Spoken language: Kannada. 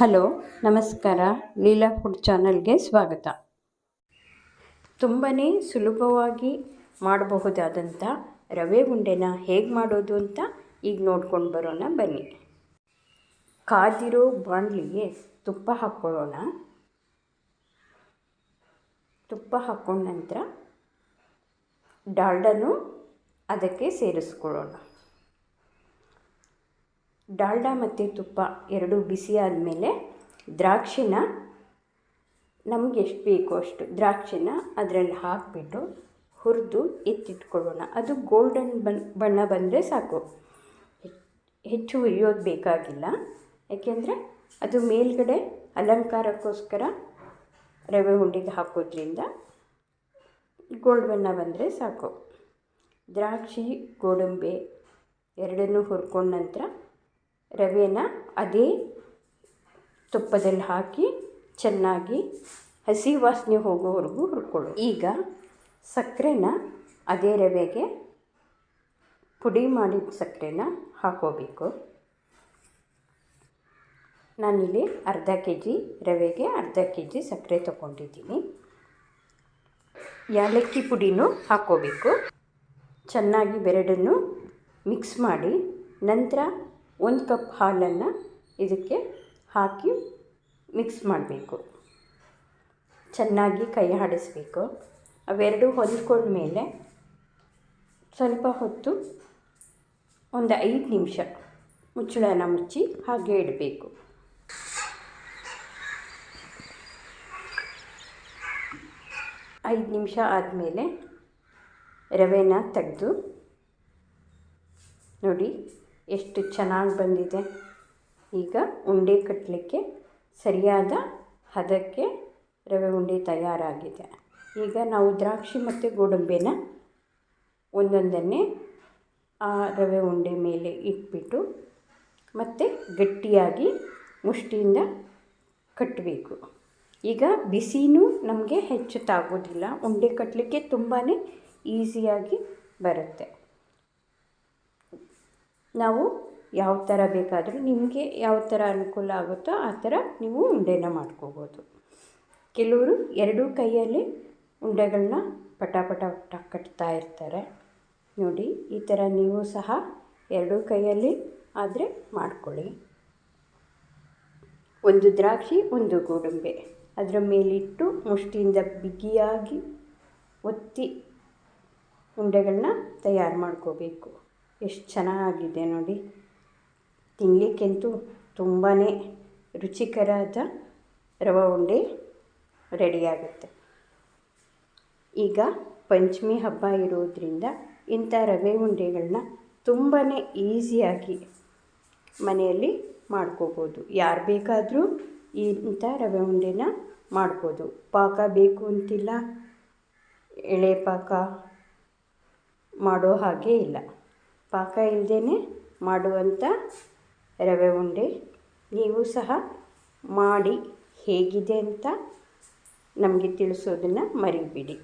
ಹಲೋ, ನಮಸ್ಕಾರ. ಲೀಲಾ ಫುಡ್ ಚಾನಲ್ಗೆ ಸ್ವಾಗತ. ತುಂಬಾ ಸುಲಭವಾಗಿ ಮಾಡಬಹುದಾದಂಥ ರವೆ ಉಂಡೆನ ಹೇಗೆ ಮಾಡೋದು ಅಂತ ಈಗ ನೋಡ್ಕೊಂಡು ಬರೋಣ ಬನ್ನಿ. ಕಾದಿರೋ ಬಾಣಲಿಗೆ ತುಪ್ಪ ಹಾಕ್ಕೊಳ್ಳೋಣ ತುಪ್ಪ ಹಾಕ್ಕೊಂಡ ನಂತರ ಡಾಲ್ಡನ್ನು ಅದಕ್ಕೆ ಸೇರಿಸ್ಕೊಳ್ಳೋಣ. ಡಾಲ್ಡಾ ಮತ್ತು ತುಪ್ಪ ಎರಡೂ ಬಿಸಿ ಆದಮೇಲೆ ದ್ರಾಕ್ಷಿನ ನಮ್ಗೆ ಎಷ್ಟು ಬೇಕೋ ಅಷ್ಟು ದ್ರಾಕ್ಷಿನ ಅದರಲ್ಲಿ ಹಾಕಿಬಿಟ್ಟು ಹುರಿದು ಎತ್ತಿಟ್ಕೊಳ್ಳೋಣ. ಅದು ಗೋಲ್ಡನ್ ಬನ್, ಬಣ್ಣ ಬಂದರೆ ಸಾಕು. ಹೆಚ್ಚು ಹುರಿಯೋದು ಬೇಕಾಗಿಲ್ಲ. ಯಾಕೆಂದರೆ ಅದು ಮೇಲ್ಗಡೆ ಅಲಂಕಾರಕ್ಕೋಸ್ಕರ ರವೆ ಉಂಡೆಗೆ ಹಾಕೋದ್ರಿಂದ ಗೋಲ್ಡ್ ಬಣ್ಣ ಬಂದರೆ ಸಾಕು. ದ್ರಾಕ್ಷಿ, ಗೋಡಂಬಿ ಎರಡನ್ನೂ ಹುರ್ಕೊಂಡ ನಂತರ ರವೆನ ಅದೇ ತುಪ್ಪದಲ್ಲಿ ಹಾಕಿ ಚೆನ್ನಾಗಿ ಹಸಿ ವಾಸನೆ ಹೋಗೋವರೆಗೂ ಹುರ್ಕೊಳ್ಳು ಈಗ ಸಕ್ಕರೆನ ಅದೇ ರವೆಗೆ ಪುಡಿ ಮಾಡಿದ ಸಕ್ಕರೆನ ಹಾಕೋಬೇಕು. ನಾನಿಲ್ಲಿ ಅರ್ಧ ಕೆ ಜಿ ರವೆಗೆ ಅರ್ಧ ಕೆ ಜಿ ಸಕ್ಕರೆ ತೊಗೊಂಡಿದ್ದೀನಿ. ಯಾಲಕ್ಕಿ ಪುಡಿನೂ ಹಾಕ್ಕೋಬೇಕು ಚೆನ್ನಾಗಿ ಬೆರಡನ್ನು ಮಿಕ್ಸ್ ಮಾಡಿ ನಂತರ ಒಂದು ಕಪ್ ಹಾಲನ್ನು ಇದಕ್ಕೆ ಹಾಕಿ ಮಿಕ್ಸ್ ಮಾಡಬೇಕು. ಚೆನ್ನಾಗಿ ಕೈ ಆಡಿಸ್ಬೇಕು. ಅವೆರಡು ಹೊಂದ್ಕೊಂಡ್ಮೇಲೆ ಸ್ವಲ್ಪ ಹೊತ್ತು ಒಂದು ಐದು ನಿಮಿಷ ಮುಚ್ಚಳನ ಮುಚ್ಚಿ ಹಾಗೆ ಇಡಬೇಕು. ಐದು ನಿಮಿಷ ಆದಮೇಲೆ ರವೆನ ತೆಗೆದು ನೋಡಿ ಎಷ್ಟು ಚೆನ್ನಾಗಿ ಬಂದಿದೆ. ಈಗ ಉಂಡೆ ಕಟ್ಟಲಿಕ್ಕೆ ಸರಿಯಾದ ಹದಕ್ಕೆ ರವೆ ಉಂಡೆ ತಯಾರಾಗಿದೆ. ಈಗ ನಾವು ದ್ರಾಕ್ಷಿ ಮತ್ತು ಗೋಡಂಬಿನ ಒಂದೊಂದನ್ನೇ ಆ ರವೆ ಉಂಡೆ ಮೇಲೆ ಇಟ್ಬಿಟ್ಟು ಮತ್ತು ಗಟ್ಟಿಯಾಗಿ ಮುಷ್ಟಿಯಿಂದ ಕಟ್ಟಬೇಕು ಈಗ ಬಿಸಿನೂ ನಮಗೆ ಹೆಚ್ಚು ತಾಗೋದಿಲ್ಲ ಉಂಡೆ ಕಟ್ಟಲಿಕ್ಕೆ ತುಂಬಾ ಈಸಿಯಾಗಿ ಬರುತ್ತೆ. ನಾವು ಯಾವ ಥರ ಬೇಕಾದರೂ ನಿಮಗೆ ಯಾವ ಥರ ಅನುಕೂಲ ಆಗುತ್ತೋ ಆ ಥರ ನೀವು ಉಂಡೆನ ಮಾಡ್ಕೋಬೋದು. ಕೆಲವರು ಎರಡೂ ಕೈಯಲ್ಲಿ ಉಂಡೆಗಳನ್ನ ಪಟ ಪಟ ಪಟ ಕಟ್ತಾ ಇರ್ತಾರೆ. ನೋಡಿ, ಈ ಥರ ನೀವು ಸಹ ಎರಡೂ ಕೈಯಲ್ಲಿ ಆದರೆ ಮಾಡ್ಕೊಳ್ಳಿ. ಒಂದು ದ್ರಾಕ್ಷಿ, ಒಂದು ಗೋಡಂಬೆ. ಅದರ ಮೇಲಿಟ್ಟು ಮುಷ್ಟಿಯಿಂದ ಬಿಗಿಯಾಗಿ ಒತ್ತಿ ಉಂಡೆಗಳನ್ನ ತಯಾರು ಮಾಡ್ಕೋಬೇಕು. ಎಷ್ಟು ಚೆನ್ನಾಗಿದೆ ನೋಡಿ. ತಿನ್ನಲಿಕ್ಕಂತೂ ತುಂಬಾ ರುಚಿಕರಾದ ರವೆ ಉಂಡೆ ರೆಡಿಯಾಗುತ್ತೆ. ಈಗ ಪಂಚಮಿ ಹಬ್ಬ ಇರೋದರಿಂದ ಇಂಥ ರವೆ ಉಂಡೆಗಳನ್ನ ತುಂಬಾ ಈಸಿಯಾಗಿ ಮನೆಯಲ್ಲಿ ಮಾಡ್ಕೋಬೋದು. ಯಾರು ಬೇಕಾದರೂ ಇಂಥ ರವೆ ಉಂಡೆನ ಮಾಡ್ಬೋದು. ಪಾಕ ಬೇಕು ಅಂತಿಲ್ಲ, ಎಳೆ ಪಾಕ ಮಾಡೋ ಹಾಗೆ ಇಲ್ಲ. ಪಾಕ ಇಲ್ಲದೇ ಮಾಡುವಂಥ ರವೆ ಉಂಡೆ. ನೀವು ಸಹ ಮಾಡಿ ಹೇಗಿದೆ ಅಂತ ನಮಗೆ ತಿಳಿಸೋದನ್ನು ಮರಿಬೇಡಿ.